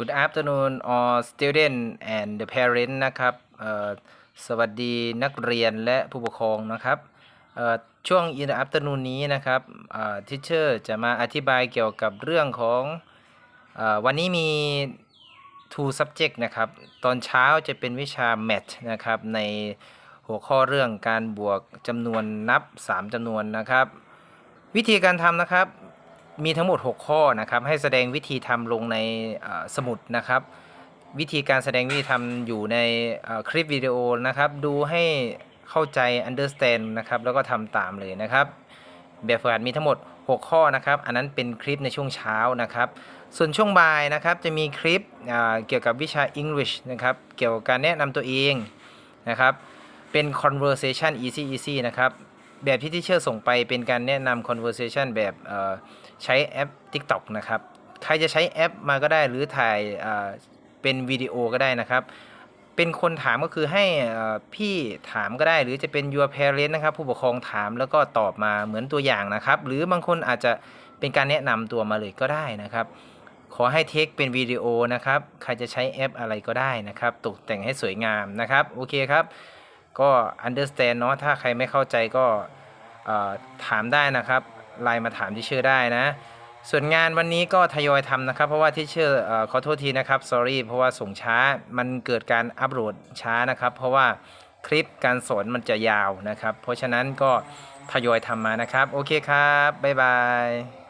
Good afternoon all student and the parent นะครับเอ่อสวัสดีนักเรียนและผู้ปกครองนะครับเอ่อช่วง in the afternoon นี้นะครับทิเชอร์จะมาอธิบายเกี่ยวกับเรื่องของเออวันนี้มี two subject นะครับ ตอนเช้าจะเป็นวิชา math นะครับในหัวข้อเรื่องการบวกจำนวนนับ 3จำนวนนะครับ วิธีการทำนะครับ มีทั้งหมด 6 ข้อนะครับ ให้แสดงวิธีทำลงในสมุดนะครับ วิธีการแสดงวิธีทำอยู่ในคลิปวิดีโอนะครับ ดูให้เข้าใจ understand นะครับ แล้วก็ทำตามเลยนะครับ แบบฝึกหัดมีทั้งหมด 6 ข้อนะครับ อันนั้นเป็นคลิปในช่วงเช้านะครับ ส่วนช่วงบ่ายนะครับ จะมีคลิปเกี่ยวกับวิชา English นะครับ เกี่ยวกับการแนะนำตัวเองนะครับ เป็น conversation easy easy นะครับ แบบที่ที่เชื่อส่งไปเป็นการแนะนำ conversation แบบใช้แอป TikTok นะครับ ใครจะใช้แอปมาก็ได้หรือถ่ายเป็นวิดีโอก็ได้นะครับ เป็นคนถามก็คือให้พี่ถามก็ได้หรือจะเป็น your parent นะครับ ผู้ปกครองถามแล้วก็ตอบมาเหมือนตัวอย่างนะครับ หรือบางคนอาจจะเป็นการแนะนำตัวมาเลยก็ได้นะครับขอให้เทคเป็นวิดีโอนะครับ ใครจะใช้แอปอะไรก็ได้นะครับ ตกแต่งให้สวยงามนะครับ โอเคครับ ก็ understand เนาะถ้าใครไม่เข้าใจก็ถามได้นะครับไลน์มาถามที่เชื่อได้นะ ส่วนงานวันนี้ก็ทยอยทำนะครับ เพราะว่าที่เชื่ออขอโทษทีนะครับ sorry เพราะว่าส่งช้ามันเกิดการอัปโหลดช้านะครับ เพราะว่าคลิปการสอนมันจะยาวนะครับ เพราะฉะนั้นก็ทยอยทำมานะครับ โอเคครับ บ๊ายบาย